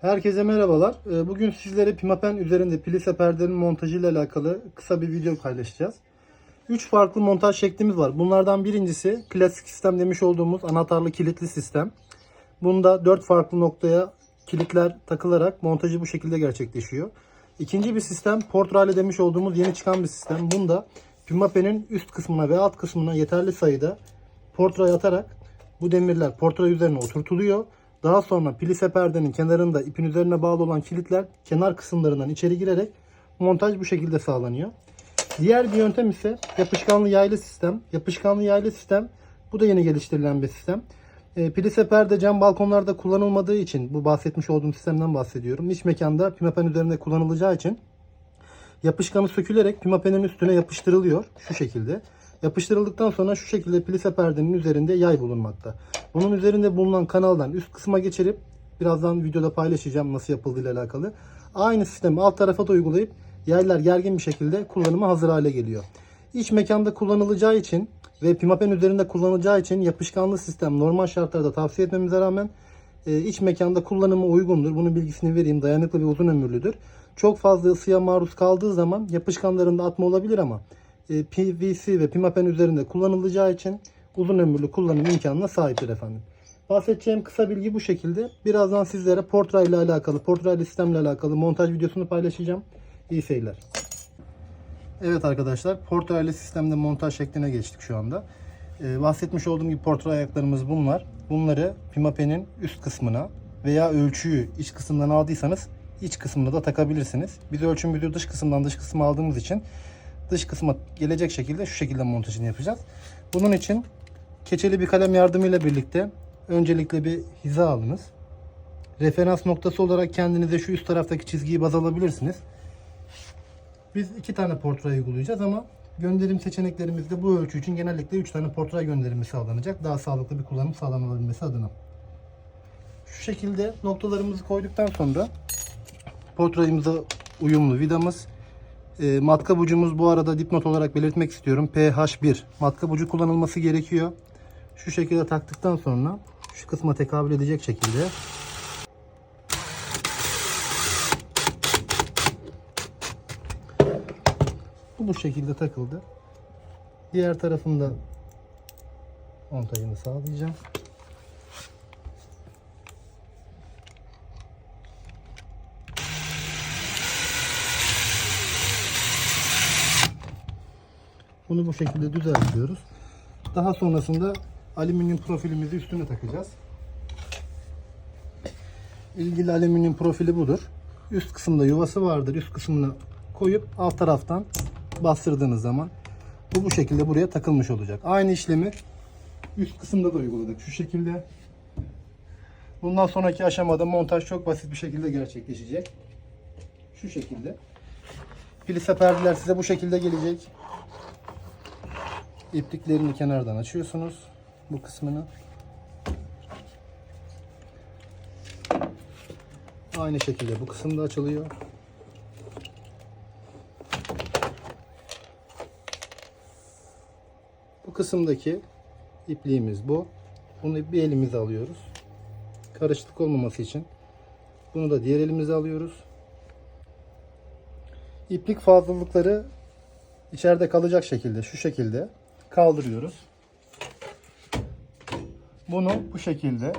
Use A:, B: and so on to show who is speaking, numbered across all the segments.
A: Herkese merhabalar. Ee, Bugün sizlere Pimapen üzerinde Plise perdenin montajı ile alakalı kısa bir video paylaşacağız. 3 farklı montaj şeklimiz var. Bunlardan birincisi klasik sistem demiş olduğumuz anahtarlı kilitli sistem. Bunda 4 farklı noktaya kilitler takılarak montajı bu şekilde gerçekleşiyor. İkinci bir sistem portrayla demiş olduğumuz yeni çıkan bir sistem. Bunda Pimapen'in üst kısmına ve alt kısmına yeterli sayıda portray atarak bu demirler portray üzerine oturtuluyor. Daha sonra plise perdenin kenarında ipin üzerine bağlı olan kilitler kenar kısımlarından içeri girerek montaj bu şekilde sağlanıyor. Diğer bir yöntem ise yapışkanlı yaylı sistem. Yapışkanlı yaylı sistem bu da yeni geliştirilen bir sistem. E, plise perde cam balkonlarda kullanılmadığı için bu bahsetmiş olduğum sistemden bahsediyorum. İç mekanda pimapen üzerinde kullanılacağı için yapışkanı sökülerek pimapenin üstüne yapıştırılıyor şu şekilde. Yapıştırıldıktan sonra şu şekilde plise perdenin üzerinde yay bulunmakta. Bunun üzerinde bulunan kanaldan üst kısma geçirip birazdan videoda paylaşacağım nasıl yapıldığıyla alakalı. Aynı sistemi alt tarafa da uygulayıp yaylar gergin bir şekilde kullanıma hazır hale geliyor. İç mekanda kullanılacağı için ve pimapen üzerinde kullanılacağı için yapışkanlı sistem normal şartlarda tavsiye etmemize rağmen e, iç mekanda kullanıma uygundur. Bunun bilgisini vereyim. Dayanıklı ve uzun ömürlüdür. Çok fazla ısıya maruz kaldığı zaman yapışkanlarında atma olabilir ama PVC ve pimapen üzerinde kullanılacağı için uzun ömürlü kullanım imkanına sahiptir efendim. Bahsedeceğim kısa bilgi bu şekilde. Birazdan sizlere portra ile alakalı, portra sistemle alakalı montaj videosunu paylaşacağım. İyi seyirler. Evet arkadaşlar, portra ile sistemde montaj şekline geçtik şu anda. Ee, bahsetmiş olduğum gibi portra ayaklarımız bunlar. Bunları pimapenin üst kısmına veya ölçüyü iç kısımdan aldıysanız iç kısmına da takabilirsiniz. Biz ölçümüzü dış kısımdan dış kısma aldığımız için dış kısma gelecek şekilde şu şekilde montajını yapacağız. Bunun için keçeli bir kalem yardımıyla birlikte öncelikle bir hiza alınız. Referans noktası olarak kendinize şu üst taraftaki çizgiyi baz alabilirsiniz. Biz iki tane portre uygulayacağız ama gönderim seçeneklerimizde bu ölçü için genellikle 3 tane portre gönderimi sağlanacak. Daha sağlıklı bir kullanım sağlanabilmesi adına. Şu şekilde noktalarımızı koyduktan sonra portrayımıza uyumlu vidamız e, matkap ucumuz bu arada dipnot olarak belirtmek istiyorum. PH1 matkap ucu kullanılması gerekiyor. Şu şekilde taktıktan sonra şu kısma tekabül edecek şekilde bu bu şekilde takıldı. Diğer tarafında montajını sağlayacağım. Bunu bu şekilde düzeltiyoruz. Daha sonrasında alüminyum profilimizi üstüne takacağız. İlgili alüminyum profili budur. Üst kısımda yuvası vardır. Üst kısmını koyup alt taraftan bastırdığınız zaman bu bu şekilde buraya takılmış olacak. Aynı işlemi üst kısımda da uyguladık. Şu şekilde. Bundan sonraki aşamada montaj çok basit bir şekilde gerçekleşecek. Şu şekilde. Plise perdeler size bu şekilde gelecek. İpliklerini kenardan açıyorsunuz. Bu kısmını. Aynı şekilde bu kısım da açılıyor. Bu kısımdaki ipliğimiz bu. Bunu bir elimize alıyoruz. Karışıklık olmaması için. Bunu da diğer elimize alıyoruz. İplik fazlalıkları içeride kalacak şekilde şu şekilde kaldırıyoruz. Bunu bu şekilde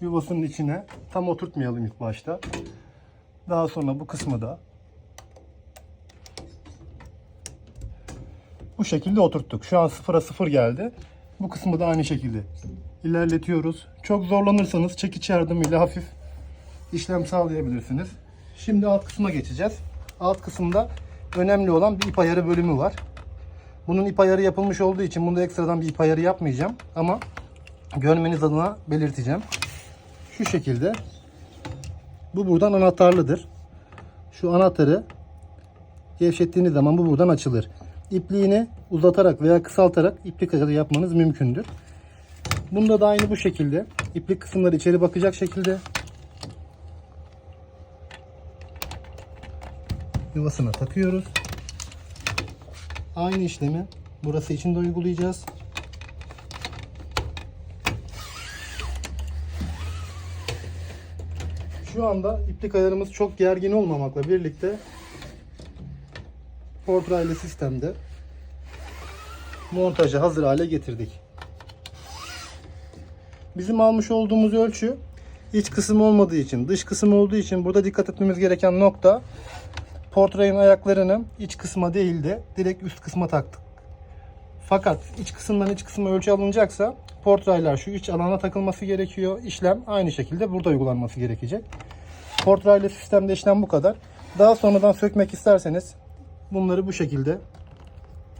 A: yuvasının içine tam oturtmayalım ilk başta. Daha sonra bu kısmı da bu şekilde oturttuk. Şu an sıfıra sıfır geldi. Bu kısmı da aynı şekilde ilerletiyoruz. Çok zorlanırsanız çekiç yardımıyla hafif işlem sağlayabilirsiniz. Şimdi alt kısma geçeceğiz. Alt kısımda önemli olan bir ip ayarı bölümü var. Bunun ip ayarı yapılmış olduğu için bunda ekstradan bir ip ayarı yapmayacağım. Ama görmeniz adına belirteceğim. Şu şekilde. Bu buradan anahtarlıdır. Şu anahtarı gevşettiğiniz zaman bu buradan açılır. İpliğini uzatarak veya kısaltarak iplik ayarı yapmanız mümkündür. Bunda da aynı bu şekilde. İplik kısımları içeri bakacak şekilde yuvasına takıyoruz. Aynı işlemi burası için de uygulayacağız. Şu anda iplik ayarımız çok gergin olmamakla birlikte portraylı sistemde montajı hazır hale getirdik. Bizim almış olduğumuz ölçü iç kısım olmadığı için, dış kısım olduğu için burada dikkat etmemiz gereken nokta portrayın ayaklarını iç kısma değil de direkt üst kısma taktık. Fakat iç kısımdan iç kısma ölçü alınacaksa portraylar şu iç alana takılması gerekiyor. İşlem aynı şekilde burada uygulanması gerekecek. Portraylı sistemde işlem bu kadar. Daha sonradan sökmek isterseniz bunları bu şekilde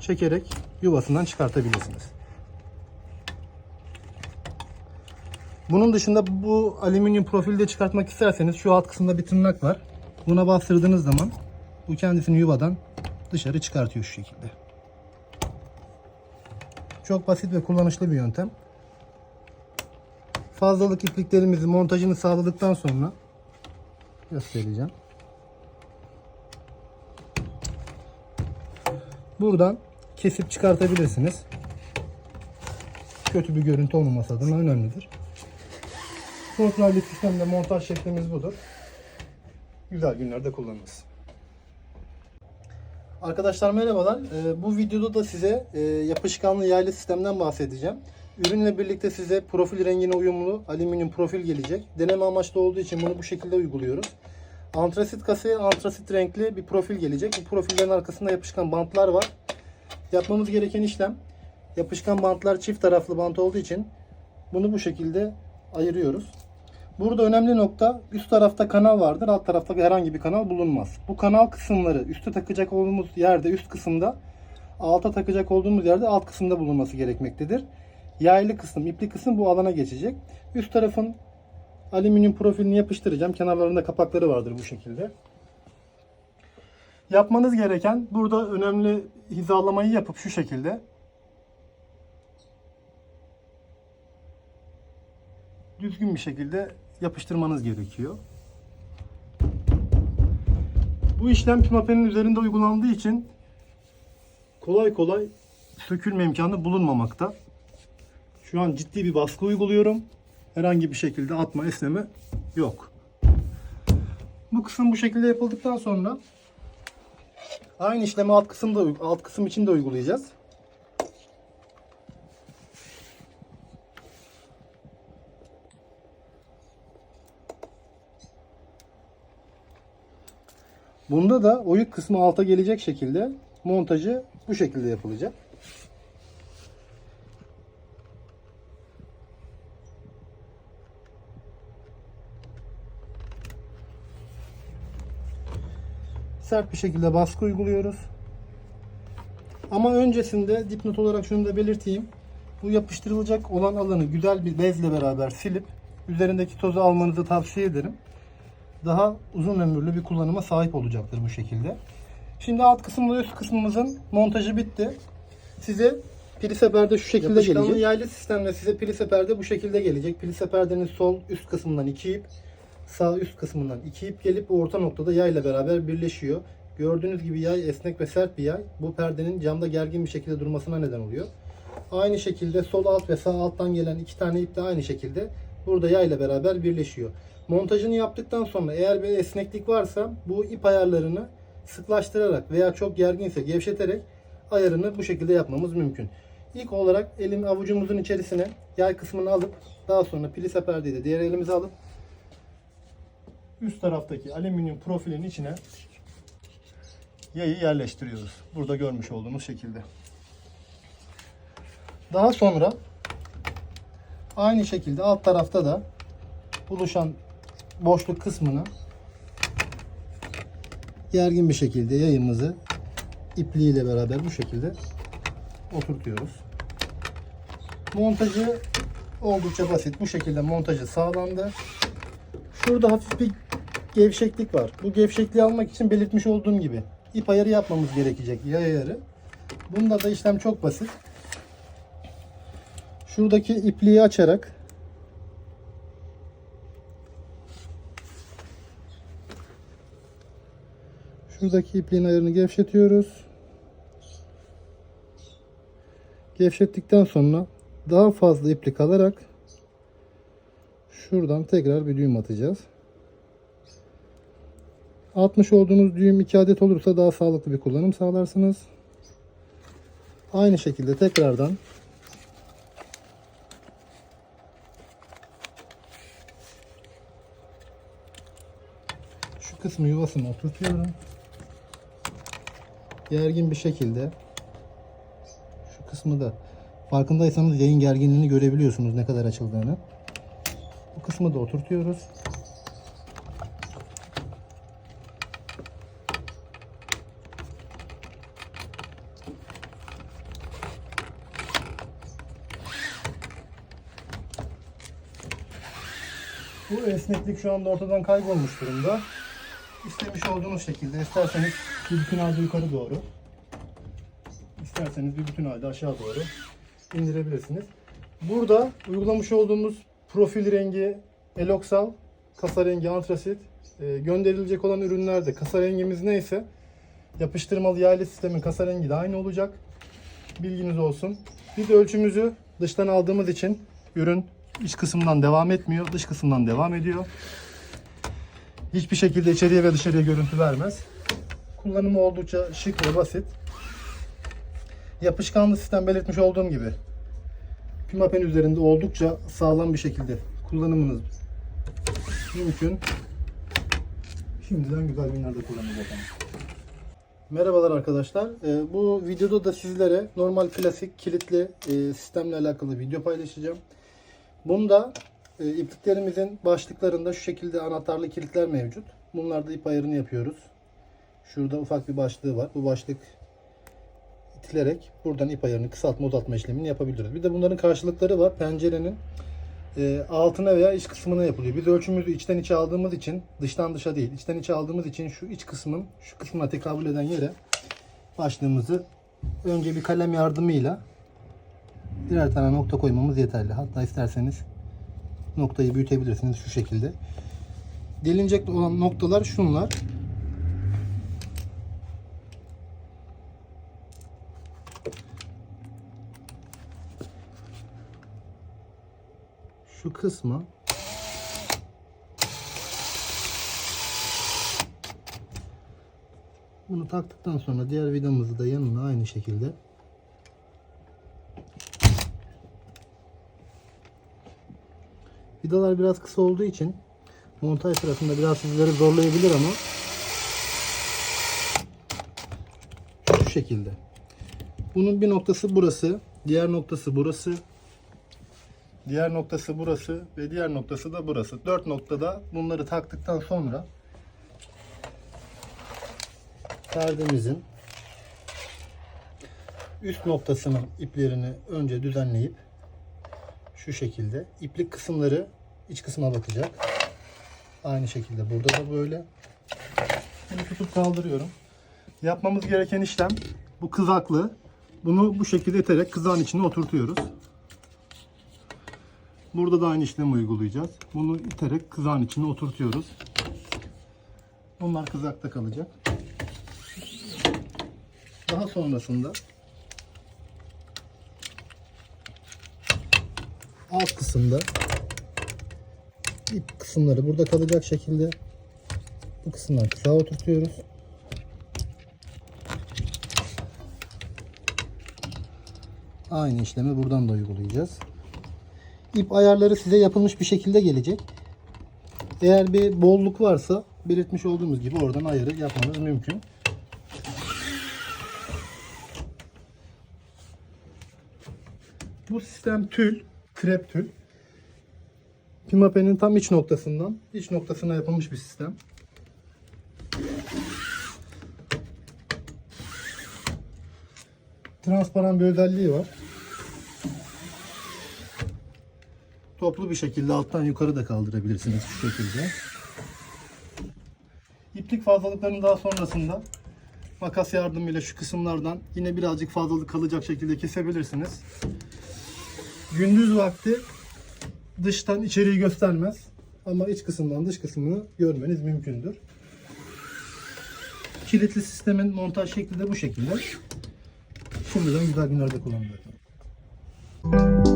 A: çekerek yuvasından çıkartabilirsiniz. Bunun dışında bu alüminyum profilde çıkartmak isterseniz şu alt kısımda bir tırnak var. Buna bastırdığınız zaman bu kendisini yuvadan dışarı çıkartıyor şu şekilde. Çok basit ve kullanışlı bir yöntem. Fazlalık ipliklerimizi montajını sağladıktan sonra göstereceğim. Buradan kesip çıkartabilirsiniz. Kötü bir görüntü olmaması adına önemlidir. Kontrollü sistemde montaj şeklimiz budur. Güzel günlerde kullanırız. Arkadaşlar merhabalar. Ee, bu videoda da size e, yapışkanlı yaylı sistemden bahsedeceğim. Ürünle birlikte size profil rengine uyumlu alüminyum profil gelecek. Deneme amaçlı olduğu için bunu bu şekilde uyguluyoruz. Antrasit kasaya antrasit renkli bir profil gelecek. Bu profillerin arkasında yapışkan bantlar var. Yapmamız gereken işlem yapışkan bantlar çift taraflı bant olduğu için bunu bu şekilde ayırıyoruz. Burada önemli nokta üst tarafta kanal vardır. Alt tarafta herhangi bir kanal bulunmaz. Bu kanal kısımları üste takacak olduğumuz yerde üst kısımda alta takacak olduğumuz yerde alt kısımda bulunması gerekmektedir. Yaylı kısım, ipli kısım bu alana geçecek. Üst tarafın alüminyum profilini yapıştıracağım. Kenarlarında kapakları vardır bu şekilde. Yapmanız gereken burada önemli hizalamayı yapıp şu şekilde düzgün bir şekilde yapıştırmanız gerekiyor. Bu işlem pimapenin üzerinde uygulandığı için kolay kolay sökülme imkanı bulunmamakta. Şu an ciddi bir baskı uyguluyorum. Herhangi bir şekilde atma, esneme yok. Bu kısım bu şekilde yapıldıktan sonra aynı işlemi alt kısımda alt kısım için de uygulayacağız. Bunda da oyuk kısmı alta gelecek şekilde montajı bu şekilde yapılacak. Sert bir şekilde baskı uyguluyoruz. Ama öncesinde dipnot olarak şunu da belirteyim. Bu yapıştırılacak olan alanı güzel bir bezle beraber silip üzerindeki tozu almanızı tavsiye ederim daha uzun ömürlü bir kullanıma sahip olacaktır bu şekilde. Şimdi alt kısımla üst kısmımızın montajı bitti. Size pilise perde şu şekilde
B: Yapışkanlı
A: gelecek. yaylı sistemle size pilise perde bu şekilde gelecek. Pilise perdenin sol üst kısmından iki ip, sağ üst kısmından iki ip gelip orta noktada yayla beraber birleşiyor. Gördüğünüz gibi yay esnek ve sert bir yay. Bu perdenin camda gergin bir şekilde durmasına neden oluyor. Aynı şekilde sol alt ve sağ alttan gelen iki tane ip de aynı şekilde burada yayla beraber birleşiyor. Montajını yaptıktan sonra eğer bir esneklik varsa bu ip ayarlarını sıklaştırarak veya çok gerginse gevşeterek ayarını bu şekilde yapmamız mümkün. İlk olarak elim avucumuzun içerisine yay kısmını alıp daha sonra pilise perdeyi de diğer elimize alıp üst taraftaki alüminyum profilin içine yayı yerleştiriyoruz. Burada görmüş olduğunuz şekilde. Daha sonra aynı şekilde alt tarafta da buluşan boşluk kısmına gergin bir şekilde yayımızı ipliğiyle beraber bu şekilde oturtuyoruz. Montajı oldukça basit. Bu şekilde montajı sağlandı. Şurada hafif bir gevşeklik var. Bu gevşekliği almak için belirtmiş olduğum gibi ip ayarı yapmamız gerekecek. Yay ayarı. Bunda da işlem çok basit. Şuradaki ipliği açarak Şuradaki ipliğin ayarını gevşetiyoruz. Gevşettikten sonra daha fazla iplik alarak şuradan tekrar bir düğüm atacağız. atmış olduğunuz düğüm 2 adet olursa daha sağlıklı bir kullanım sağlarsınız. Aynı şekilde tekrardan şu kısmı yuvasına oturtuyorum. Gergin bir şekilde şu kısmı da farkındaysanız yayın gerginliğini görebiliyorsunuz ne kadar açıldığını. Bu kısmı da oturtuyoruz. Bu esneklik şu anda ortadan kaybolmuş durumda. İstemiş olduğunuz şekilde isterseniz bir bütün halde yukarı doğru, isterseniz bir bütün halde aşağı doğru indirebilirsiniz. Burada uygulamış olduğumuz profil rengi Eloxal, kasa rengi antrasit, e, gönderilecek olan ürünlerde kasa rengimiz neyse yapıştırmalı yaylı sistemin kasa rengi de aynı olacak. Bilginiz olsun. Biz ölçümüzü dıştan aldığımız için ürün iç kısımdan devam etmiyor, dış kısımdan devam ediyor. Hiçbir şekilde içeriye ve dışarıya görüntü vermez. Kullanımı oldukça şık ve basit. Yapışkanlı sistem belirtmiş olduğum gibi Pimapen üzerinde oldukça sağlam bir şekilde kullanımınız mümkün. Şimdiden güzel günlerde kullanın bakalım. Merhabalar arkadaşlar. Ee, bu videoda da sizlere normal klasik kilitli e, sistemle alakalı video paylaşacağım. Bunda e, ipliklerimizin başlıklarında şu şekilde anahtarlı kilitler mevcut. Bunlarda ip ayarını yapıyoruz. Şurada ufak bir başlığı var. Bu başlık itilerek buradan ip ayarını kısaltma uzatma işlemini yapabiliriz. Bir de bunların karşılıkları var. Pencerenin e, altına veya iç kısmına yapılıyor. Biz ölçümüzü içten içe aldığımız için dıştan dışa değil, içten içe aldığımız için şu iç kısmın şu kısmına tekabül eden yere başlığımızı önce bir kalem yardımıyla birer tane nokta koymamız yeterli. Hatta isterseniz noktayı büyütebilirsiniz şu şekilde. Delinecek olan noktalar şunlar. şu kısmı bunu taktıktan sonra diğer vidamızı da yanına aynı şekilde vidalar biraz kısa olduğu için montaj sırasında biraz sizleri zorlayabilir ama şu şekilde bunun bir noktası burası diğer noktası burası Diğer noktası burası ve diğer noktası da burası. Dört noktada bunları taktıktan sonra perdemizin üst noktasının iplerini önce düzenleyip şu şekilde iplik kısımları iç kısma bakacak. Aynı şekilde burada da böyle. Bunu tutup kaldırıyorum. Yapmamız gereken işlem bu kızaklı. Bunu bu şekilde iterek kızağın içine oturtuyoruz. Burada da aynı işlemi uygulayacağız. Bunu iterek kızağın içine oturtuyoruz. Bunlar kızakta kalacak. Daha sonrasında alt kısımda ip kısımları burada kalacak şekilde bu kısımdan kısağa oturtuyoruz. Aynı işlemi buradan da uygulayacağız. İp ayarları size yapılmış bir şekilde gelecek. Eğer bir bolluk varsa belirtmiş olduğumuz gibi oradan ayarı yapmanız mümkün. Bu sistem tül, trap tül. Pimapen'in tam iç noktasından iç noktasına yapılmış bir sistem. Transparan bir özelliği var. Toplu bir şekilde alttan yukarı da kaldırabilirsiniz şu şekilde. İplik fazlalıklarını daha sonrasında makas yardımıyla şu kısımlardan yine birazcık fazlalık kalacak şekilde kesebilirsiniz. Gündüz vakti dıştan içeriği göstermez ama iç kısımdan dış kısmını görmeniz mümkündür. Kilitli sistemin montaj şekli de bu şekilde. Şimdiden güzel günlerde kullanın.